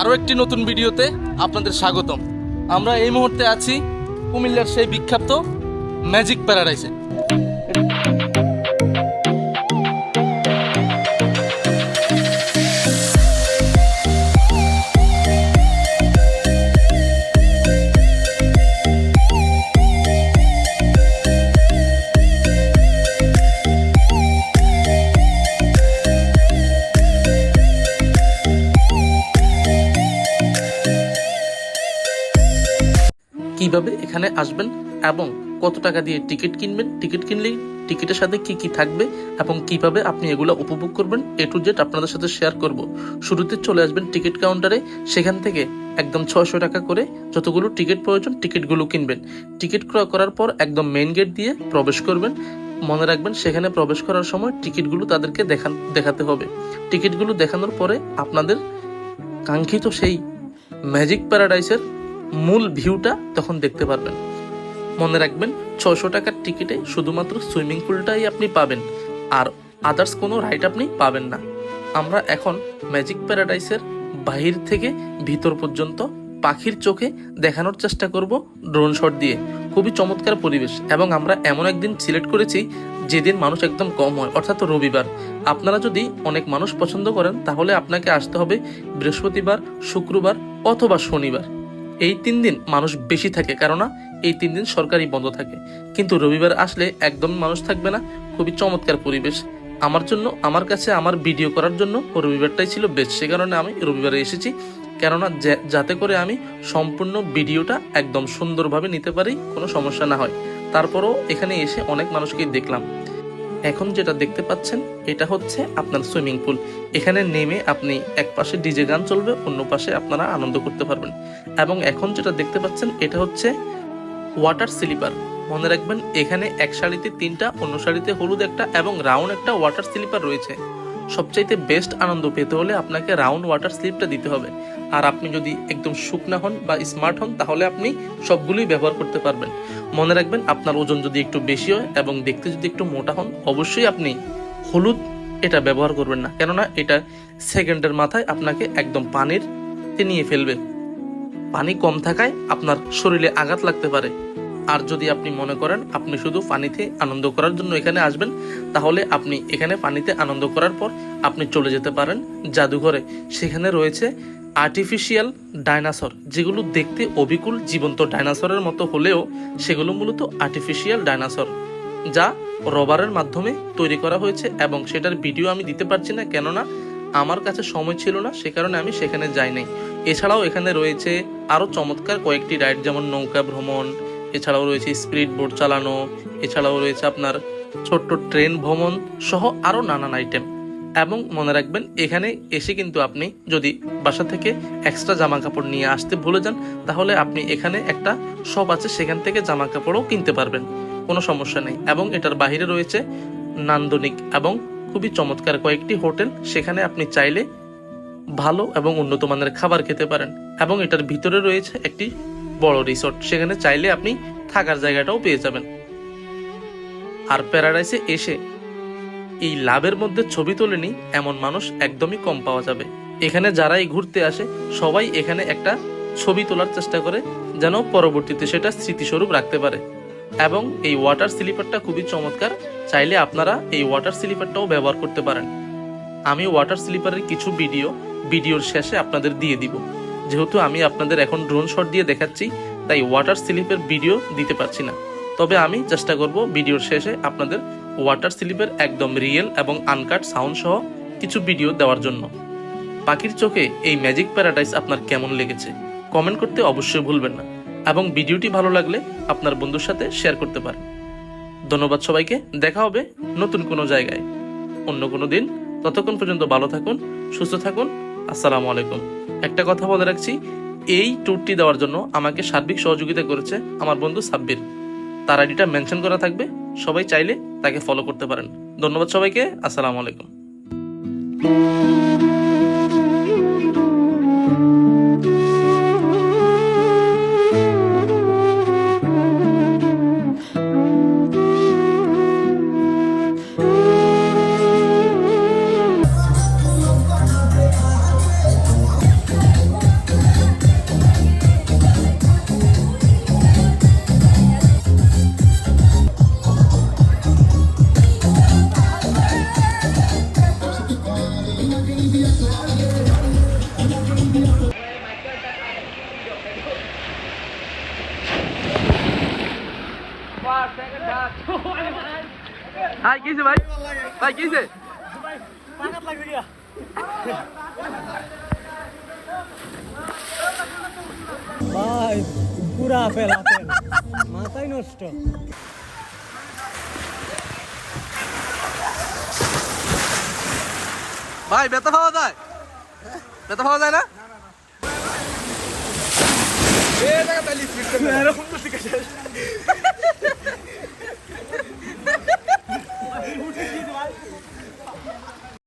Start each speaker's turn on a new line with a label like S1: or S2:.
S1: আরও একটি নতুন ভিডিওতে আপনাদের স্বাগতম। আমরা এই মুহূর্তে আছি কুমিল্লার সেই বিখ্যাত ম্যাজিক প্যারাডাইসে। কীভাবে এখানে আসবেন এবং কত টাকা দিয়ে টিকিট কিনবেন? টিকিট কিনলেই টিকিটের সাথে কি কি থাকবে এবং কীভাবে আপনি এগুলো উপভোগ করবেন? এ টু জেড আপনাদের সাথে শেয়ার করব। শুরুতে চলে আসবেন টিকিট কাউন্টারে সেখান থেকে একদম ছয়শো টাকা করে যতগুলো টিকিট প্রয়োজন টিকিটগুলো কিনবেন। টিকিট ক্রয় করার পর একদম মেন গেট দিয়ে প্রবেশ করবেন। মনে রাখবেন সেখানে প্রবেশ করার সময় টিকিটগুলো তাদেরকে দেখান, দেখাতে হবে। টিকিটগুলো দেখানোর পরে আপনাদের কাঙ্ক্ষিত সেই ম্যাজিক প্যারাডাইসের মূল ভিউটা তখন দেখতে পারবেন। মনে রাখবেন ছশো টাকার টিকিটে শুধুমাত্র সুইমিং পুলটাই আপনি পাবেন, আর আদার্স কোনো রাইড আপনি পাবেন না। আমরা এখন ম্যাজিক প্যারাডাইসের বাহির থেকে ভিতর পর্যন্ত পাখির চোখে দেখানোর চেষ্টা করব ড্রোন শট দিয়ে। খুবই চমৎকার পরিবেশ, এবং আমরা এমন একদিন সিলেক্ট করেছি যেদিন মানুষ একদম কম হয়, অর্থাৎ রবিবার। আপনারা যদি অনেক মানুষ পছন্দ করেন, তাহলে আপনাকে আসতে হবে বৃহস্পতিবার, শুক্রবার অথবা শনিবার। এই তিন দিন মানুষ বেশি থাকে, কেননা এই তিন দিন সরকারি বন্ধ থাকে। কিন্তু রবিবার আসলে একদম মানুষ থাকবে না, খুবই চমৎকার পরিবেশ। আমার জন্য, আমার কাছে, আমার ভিডিও করার জন্য রবিবারটাই ছিল বেস্ট সে কারণে আমি রবিবারে এসেছি। কেননা যাতে করে আমি সম্পূর্ণ ভিডিওটা একদম সুন্দরভাবে নিতে পারি, কোনো সমস্যা না হয়। তারপরও এখানে এসে অনেক মানুষকে দেখলাম। এখন যেটা দেখতে পাচ্ছেন, এটা হচ্ছে আপনার সুইমিং পুল। এখানে নেমে আপনি এক পাশে ডিজে গান চলবে, অন্য পাশে আপনারা আনন্দ করতে পারবেন। এবং এখন যেটা দেখতে পাচ্ছেন, এটা হচ্ছে ওয়াটার স্লিপার মনে রাখবেন, এখানে এক শাড়িতে তিনটা, অন্য শাড়িতে হলুদ একটা এবং রাউন্ড একটা ওয়াটার স্লিপার রয়েছে। সবচাইতে বেস্ট আনন্দ পেতে হলে আপনাকে রাউন্ড ওয়াটার স্লিপটা দিতে হবে। আর আপনি যদি একদম শুকনা হন বা স্মার্ট হন, তাহলে আপনি সবগুলোই ব্যবহার করতে পারবেন। মনে রাখবেন, আপনার ওজন যদি একটু বেশি হয় এবং দেখতে যদি একটু মোটা হন, অবশ্যই আপনি হলুদ এটা ব্যবহার করবেন না। কেননা এটা সেকেন্ডের মাথায় আপনাকে একদম পানির নিয়ে ফেলবে। পানি কম থাকায় আপনার শরীরে আঘাত লাগতে পারে। আর যদি আপনি মনে করেন আপনি শুধু পানিতে আনন্দ করার জন্য এখানে আসবেন, তাহলে আপনি এখানে পানিতে আনন্দ করার পর আপনি চলে যেতে পারেন জাদুঘরে। সেখানে রয়েছে আর্টিফিশিয়াল ডাইনাসর যেগুলো দেখতে অবিকুল জীবন্ত ডাইনাসরের মতো হলেও সেগুলো মূলত আর্টিফিশিয়াল ডাইনাসর যা রবারের মাধ্যমে তৈরি করা হয়েছে এবং সেটার ভিডিও আমি দিতে পারছি না কেননা আমার কাছে সময় ছিল না, সে কারণে আমি সেখানে যাই নাই এছাড়াও এখানে রয়েছে আরও চমৎকার কয়েকটি রাইড যেমন নৌকা ভ্রমণ এছাড়াও রয়েছে স্পিড বোট চালানো, এছাড়াও রয়েছে আপনার ছোট্ট ট্রেন ভ্রমণ সহ আরও নানান আইটেম এবং মনে রাখবেন, এখানে এসে কিন্তু আপনি যদি বাসা থেকে এক্সট্রা জামা কাপড় নিয়ে আসতে ভুলে যান, তাহলে আপনি এখানে একটা শপ আছে, সেখান থেকে জামা কাপড়ও কিনতে পারবেন। কোনো সমস্যা নেই। এবং এটার বাইরে রয়েছে নান্দনিক এবং খুবই চমৎকার কয়েকটি হোটেল, সেখানে আপনি চাইলে ভালো এবং উন্নত মানের খাবার খেতে পারেন। এবং এটার ভিতরে রয়েছে একটি বড় রিসোর্ট সেখানে চাইলে আপনি থাকার জায়গাটাও পেয়ে যাবেন। আর প্যারাডাইসে এসে এই লাভের মধ্যে ছবি তোলেনি এমন মানুষ একদমই কম পাওয়া যাবে। এখানে যারাই ঘুরতে আসে, সবাই এখানে একটা ছবি তোলার চেষ্টা করে, যেন পরবর্তীতে সেটা স্মৃতিস্বরূপ রাখতে পারে। এবং এই ওয়াটার স্লিপারটা খুবই চমৎকার, চাইলে আপনারা এই ওয়াটার স্লিপারটাও ব্যবহার করতে পারেন। আমি ওয়াটার স্লিপারের কিছু ভিডিও ভিডিওর শেষে আপনাদের দিয়ে দিব। যেহেতু আমি আপনাদের এখন ড্রোন শট দিয়ে দেখাচ্ছি, তাই ওয়াটার স্লিপের ভিডিও দিতে পারছি না। তবে আমি চেষ্টা করব ভিডিওর শেষে আপনাদের ওয়াটার স্লিপের একদম রিয়েল এবং আনকাট সাউন্ড সহ কিছু ভিডিও দেওয়ার জন্য। পাখির চোখে এই ম্যাজিক প্যারাডাইস আপনার কেমন লেগেছে কমেন্ট করতে অবশ্যই ভুলবেন না। এবং ভিডিওটি ভালো লাগলে আপনার বন্ধুর সাথে শেয়ার করতে পারেন। ধন্যবাদ সবাইকে, দেখা হবে নতুন কোনো জায়গায়। অন্য কোনো দিন, ততক্ষণ পর্যন্ত ভালো থাকুন, সুস্থ থাকুন আসসালামু আলাইকুম। একটা কথা বলে রাখছি, এই ট্যুরটি দেওয়ার জন্য আমাকে সার্বিক সহযোগিতা করেছে আমার বন্ধু সাব্বির। তার আইডিটা মেনশন করা থাকবে, সবাই চাইলে তাকে ফলো করতে পারেন। ধন্যবাদ সবাইকে, আসসালামু আলাইকুম। হাই কিছে ভাই? ভাই কিছে
S2: ভাই পুরা আপেল আপেল মাথায় নষ্ট।
S1: ভাই ব্যথা পাওয়া যায়? ব্যথা পাওয়া যায় না?